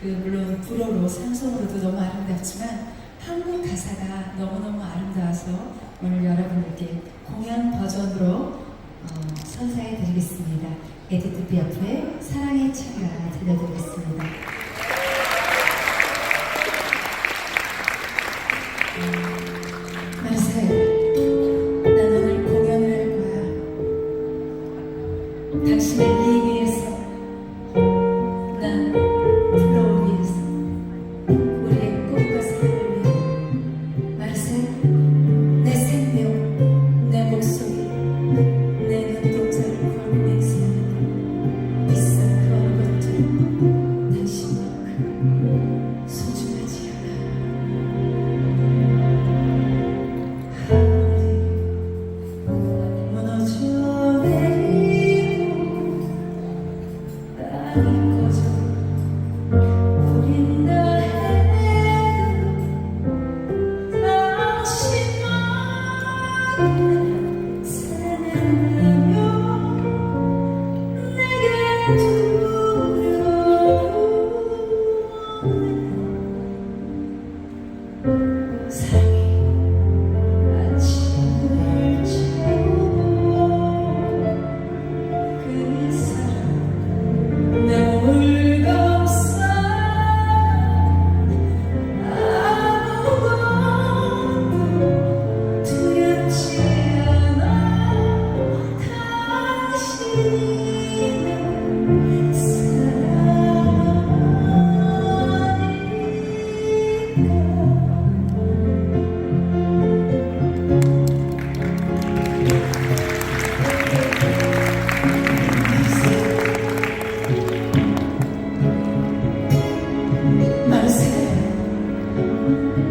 그 물론 불어로 상성으로도 너무 아름답지만 한국 가사가 너무너무 아름다워서 오늘 여러분들께 공연 버전으로 어, 선사해 드리겠습니다. 에디트 피아프의 사랑의 차가 들려드리겠습니다. 당신의 이 위에서, 난 Cause 마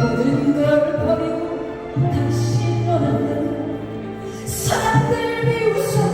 모든 걸 버리고 다시 떠나는 사람들 미우서